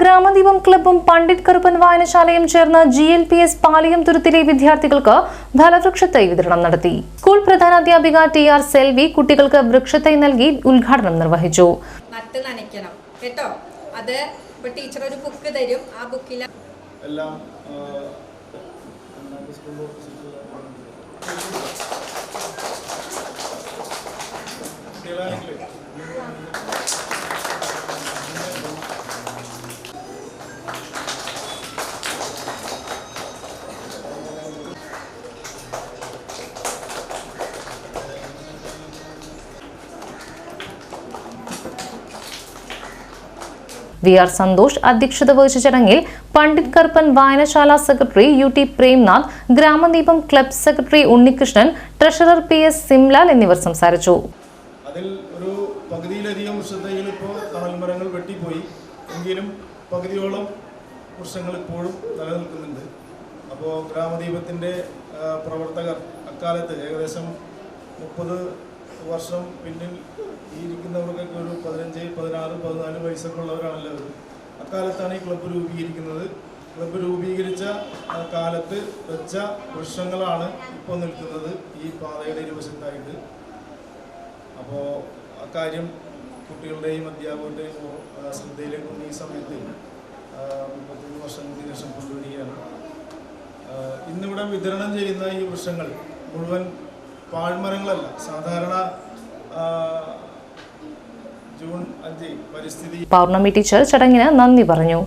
ഗ്രാമദീപം ക്ലബും പണ്ഡിറ്റ് കറുപ്പൻ വായനശാലയും ചേർന്ന് G L P S Paliyam തുരുത്തിലെ വിദ്യാർത്ഥികൾക്ക് ഫലവൃക്ഷത്തൈ വിതരണം നടത്തി. സ്കൂൾ പ്രധാനാധ്യാപിക ടി ആർ സെൽവി കുട്ടികൾക്ക് വൃക്ഷത്തൈ നൽകി ഉദ്ഘാടനം നിർവഹിച്ചു. കേട്ടോ? അത് ടീച്ചർ ഒരു ബുക്ക് തരും. ആ ബുക്കിൽ എല്ലാം കുട്ടികളാണെങ്കിലേ? വി ആർ സന്തോഷ് അധ്യക്ഷത വഹിച്ച ചടങ്ങിൽ പണ്ഡിറ്റ് കർപ്പൻ വായനശാല secretary U T Premnath Gramadeepam club secretary Unnikrishnan treasurer P S Simlal എന്നിവർ സംസാരിച്ചു. അതിൽ ഒരു പകുതിയിലധികം ശ്രദ്ധയിൽ ഇപ്പോൾ തണൽ മരങ്ങൾ വെട്ടിപ്പോയി. എങ്കിലും പകുതിയോളം വൃക്ഷങ്ങൾ ഇപ്പോഴും നിലനിൽക്കുന്നുണ്ട്. അപ്പോൾ ഗ്രാമദീപത്തിന്റെ പ്രവർത്തകർ അക്കാലത്ത് ഏകദേശം മുപ്പത് വർഷം പിന്നിൽ ഇരിക്കുന്നവർക്കൊക്കെ ഒരു പതിനഞ്ച് പതിനാറ് പതിനാല് വയസ്സൊക്കെ ഉള്ളവരാണല്ലോ അവർ. അക്കാലത്താണ് ഈ ക്ലബ്ബ് രൂപീകരിക്കുന്നത്. ക്ലബ്ബ് രൂപീകരിച്ച കാലത്ത് വെച്ച വൃക്ഷങ്ങളാണ് ഇപ്പോൾ നിൽക്കുന്നത് ഈ പാതയുടെ ഇരുവശത്തായിട്ട്. അപ്പോൾ അക്കാര്യം കുട്ടികളുടെയും അധ്യാപകരുടെയും ഓ- ആ, ശ്രദ്ധയിലേക്ക് വന്ന ഈ സമയത്ത് ആ, മുപ്പത്തൊന്ന് വർഷങ്ങൾക്ക് ശേഷം കൊണ്ടുവരികയാണ്. ഇന്നിവിടെ വിതരണം ചെയ്യുന്ന ഈ വൃക്ഷങ്ങൾ മുഴുവൻ പാഴ്മരങ്ങളല്ല സാധാരണ ജൂൺ അഞ്ച് പരിസ്ഥിതി പൗർണമി ടീച്ചർ ചടങ്ങിന് നന്ദി പറഞ്ഞു.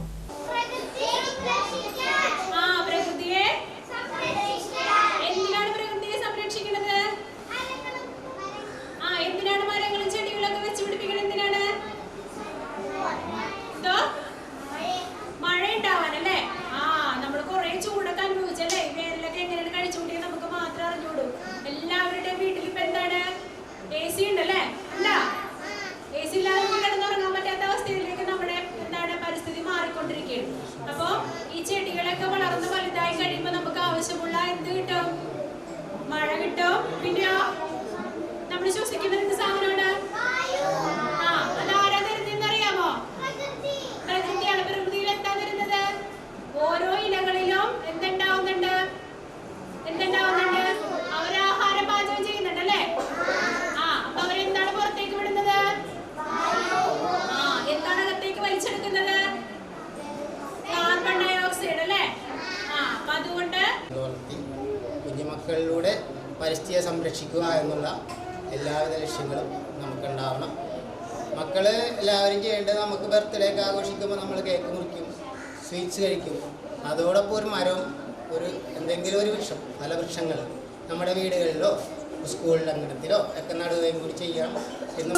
കഴിയുമ്പോൾ നമുക്ക് ആവശ്യമുള്ള എന്ത് കിട്ടും? മഴ കിട്ടും. പിന്നെയോ കുഞ്ഞുമക്കളിലൂടെ പരിസ്ഥിതിയെ സംരക്ഷിക്കുക എന്നുള്ള എല്ലാവിധ ലക്ഷ്യങ്ങളും നമുക്കുണ്ടാവണം. മക്കൾ എല്ലാവരും ചെയ്യേണ്ടത് നമുക്ക് ബർത്ത്ഡേക്ക് ആഘോഷിക്കുമ്പോൾ നമ്മൾ കേക്ക് മുറിക്കും സ്വീറ്റ്സ് കഴിക്കും. അതോടൊപ്പം ഒരു മരം ഒരു എന്തെങ്കിലും ഒരു വൃക്ഷം പല വൃക്ഷങ്ങൾ നമ്മുടെ വീടുകളിലോ സ്കൂളിൽ അങ്കണത്തിലോ ഒക്കെ നടുകയും കൂടി ചെയ്യണം എന്നും